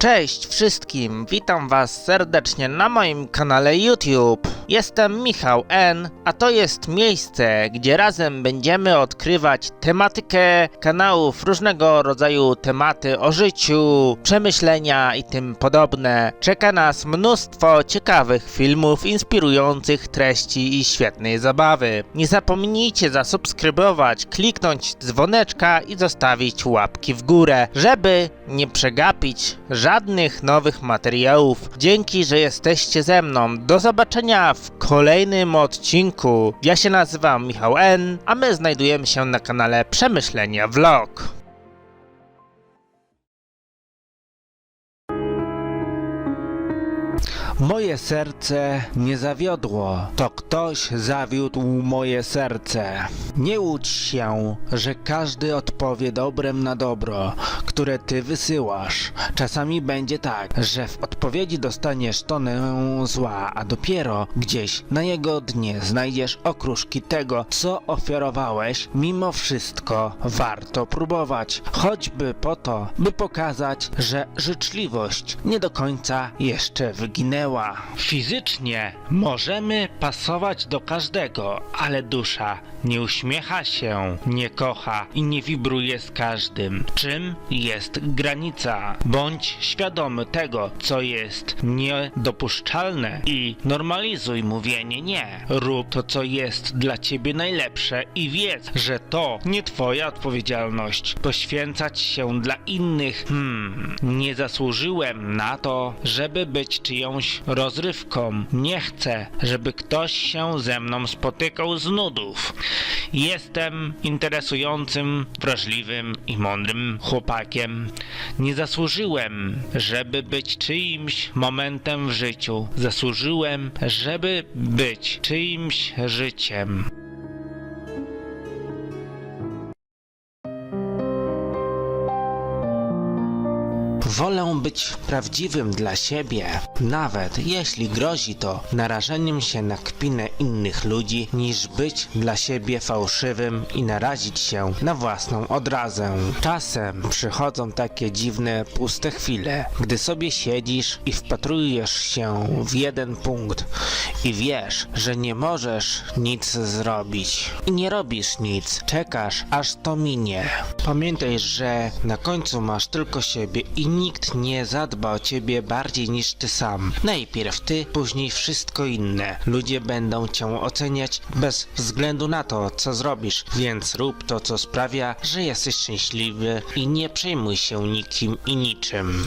Cześć wszystkim, witam was serdecznie na moim kanale YouTube. Jestem Michał N, a to jest miejsce, gdzie razem będziemy odkrywać tematykę kanałów, różnego rodzaju tematy o życiu, przemyślenia i tym podobne. Czeka nas mnóstwo ciekawych filmów, inspirujących treści i świetnej zabawy. Nie zapomnijcie zasubskrybować, kliknąć dzwoneczka i zostawić łapki w górę, żeby nie przegapić żadnych nowych materiałów. Dzięki, że jesteście ze mną. Do zobaczenia w kolejnym odcinku. Ja się nazywam Michał N, a my znajdujemy się na kanale Przemyślenia Vlog. Moje serce nie zawiodło, to ktoś zawiódł moje serce. Nie łudź się, że każdy odpowie dobrem na dobro, które ty wysyłasz. Czasami będzie tak, że w odpowiedzi dostaniesz tonę zła, a dopiero gdzieś na jego dnie znajdziesz okruszki tego, co ofiarowałeś. Mimo wszystko warto próbować, choćby po to, by pokazać, że życzliwość nie do końca jeszcze wyginęła. Fizycznie możemy pasować do każdego, ale dusza nie uśmiecha się, nie kocha i nie wibruje z każdym. Czym jest granica? Bądź świadomy tego, co jest niedopuszczalne i normalizuj mówienie nie. Rób to, co jest dla ciebie najlepsze i wiedz, że to nie twoja odpowiedzialność. Poświęcać się dla innych, hmm, nie zasłużyłem na to, żeby być czyjąś rozrywką. Nie chcę, żeby ktoś się ze mną spotykał z nudów. Jestem interesującym, wrażliwym i mądrym chłopakiem. Nie zasłużyłem, żeby być czyimś momentem w życiu. Zasłużyłem, żeby być czyimś życiem. Wolę być prawdziwym dla siebie, nawet jeśli grozi to narażeniem się na kpinę innych ludzi, niż być dla siebie fałszywym i narazić się na własną odrazę. Czasem przychodzą takie dziwne, puste chwile, gdy sobie siedzisz i wpatrujesz się w jeden punkt i wiesz, że nie możesz nic zrobić. I nie robisz nic, czekasz aż to minie. Pamiętaj, że na końcu masz tylko siebie i nikt nie zadba o ciebie bardziej niż ty sam. Najpierw ty, później wszystko inne. Ludzie będą cię oceniać bez względu na to, co zrobisz, więc rób to, co sprawia, że jesteś szczęśliwy i nie przejmuj się nikim i niczym.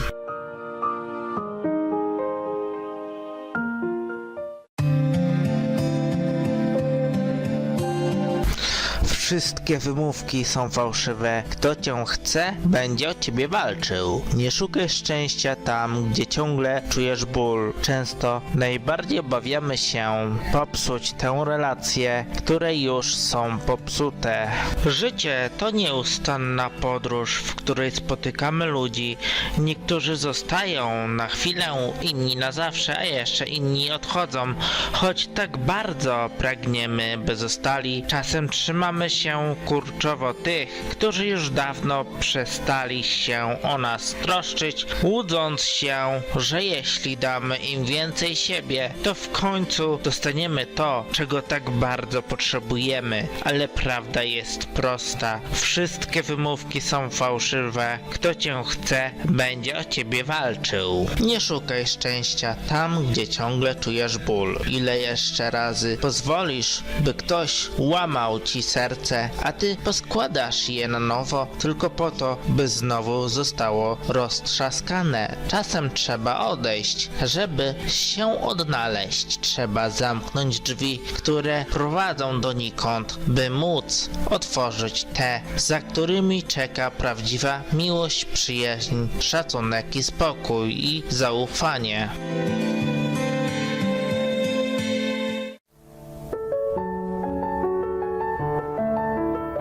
Wszystkie wymówki są fałszywe. Kto cię chce, będzie o ciebie walczył. Nie szukaj szczęścia tam, gdzie ciągle czujesz ból. Często najbardziej obawiamy się popsuć tę relację, które już są popsute. Życie to nieustanna podróż, w której spotykamy ludzi. Niektórzy zostają na chwilę, inni na zawsze, a jeszcze inni odchodzą. Choć tak bardzo pragniemy, by zostali, czasem trzymamy się kurczowo tych, którzy już dawno przestali się o nas troszczyć, łudząc się, że jeśli damy im więcej siebie, to w końcu dostaniemy to, czego tak bardzo potrzebujemy. Ale prawda jest prosta. Wszystkie wymówki są fałszywe. Kto cię chce, będzie o ciebie walczył. Nie szukaj szczęścia tam, gdzie ciągle czujesz ból. Ile jeszcze razy pozwolisz, by ktoś łamał ci serce, a ty poskładasz je na nowo tylko po to, by znowu zostało roztrzaskane. Czasem trzeba odejść, żeby się odnaleźć. Trzeba zamknąć drzwi, które prowadzą donikąd, by móc otworzyć te, za którymi czeka prawdziwa miłość, przyjaźń, szacunek i spokój i zaufanie.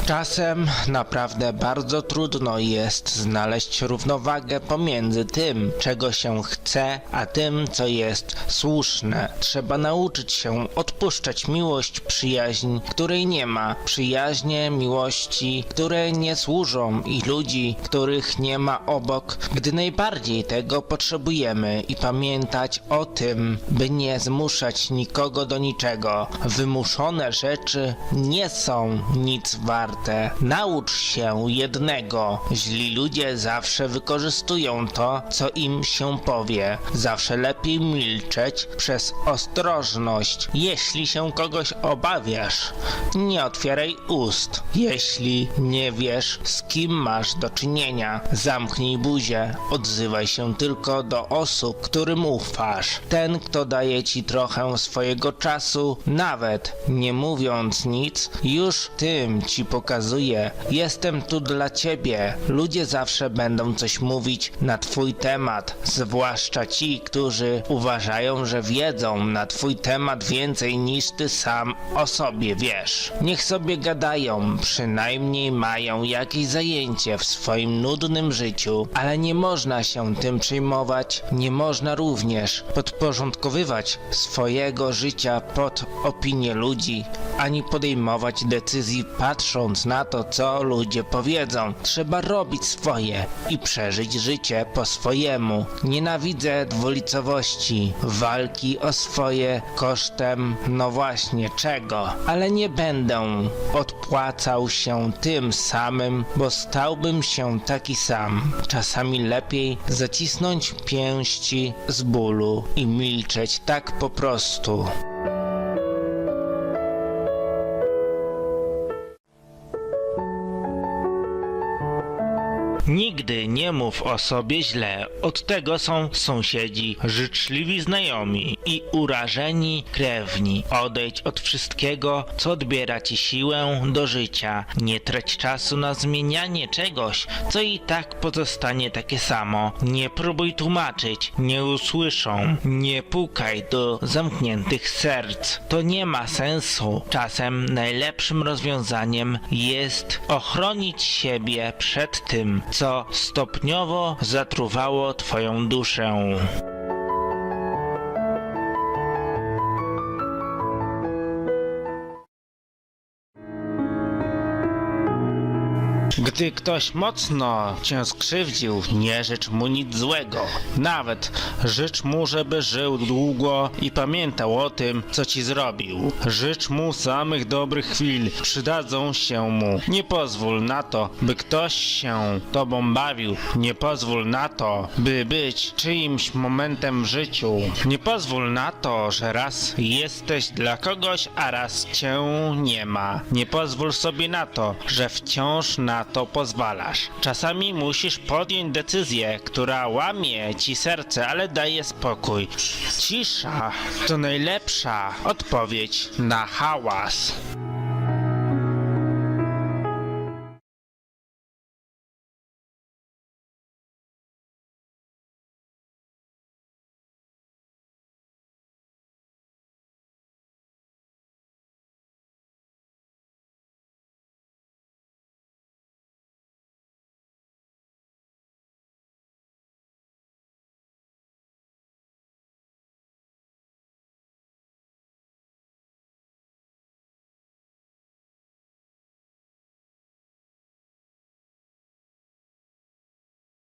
Czasem naprawdę bardzo trudno jest znaleźć równowagę pomiędzy tym, czego się chce, a tym, co jest słuszne. Trzeba nauczyć się odpuszczać miłość, przyjaźń, której nie ma, przyjaźnie, miłości, które nie służą i ludzi, których nie ma obok, gdy najbardziej tego potrzebujemy i pamiętać o tym, by nie zmuszać nikogo do niczego. Wymuszone rzeczy nie są nic warte. Naucz się jednego. Źli ludzie zawsze wykorzystują to, co im się powie. Zawsze lepiej milczeć przez ostrożność. Jeśli się kogoś obawiasz, nie otwieraj ust. Jeśli nie wiesz, z kim masz do czynienia, zamknij buzię. Odzywaj się tylko do osób, którym ufasz. Ten, kto daje ci trochę swojego czasu, nawet nie mówiąc nic, już tym ci pokazuje: Jestem tu dla ciebie. Ludzie zawsze będą coś mówić na twój temat, zwłaszcza ci, którzy uważają, że wiedzą na twój temat więcej niż ty sam o sobie wiesz. Niech sobie gadają, przynajmniej mają jakieś zajęcie w swoim nudnym życiu, ale nie można się tym przejmować, nie można również podporządkowywać swojego życia pod opinię ludzi, ani podejmować decyzji patrząc na to, co ludzie powiedzą. Trzeba robić swoje i przeżyć życie po swojemu. Nienawidzę dwulicowości, walki o swoje kosztem, no właśnie czego, ale nie będę odpłacał się tym samym, bo stałbym się taki sam. Czasami lepiej zacisnąć pięści z bólu i milczeć tak po prostu. не Nigdy nie mów o sobie źle. Od tego są sąsiedzi, życzliwi znajomi i urażeni krewni. Odejdź od wszystkiego, co odbiera ci siłę do życia. Nie trać czasu na zmienianie czegoś, co i tak pozostanie takie samo. Nie próbuj tłumaczyć, nie usłyszą. Nie pukaj do zamkniętych serc. To nie ma sensu. Czasem najlepszym rozwiązaniem jest ochronić siebie przed tym, co stopniowo zatruwało twoją duszę. Gdy ktoś mocno cię skrzywdził, nie życz mu nic złego. Nawet życz mu, żeby żył długo i pamiętał o tym, co ci zrobił. Życz mu samych dobrych chwil, przydadzą się mu. Nie pozwól na to, by ktoś się tobą bawił. Nie pozwól na to, by być czyimś momentem w życiu. Nie pozwól na to, że raz jesteś dla kogoś, a raz cię nie ma. Nie pozwól sobie na to, że wciąż na to pozwalasz. Czasami musisz podjąć decyzję, która łamie ci serce, ale daje spokój. Cisza to najlepsza odpowiedź na hałas.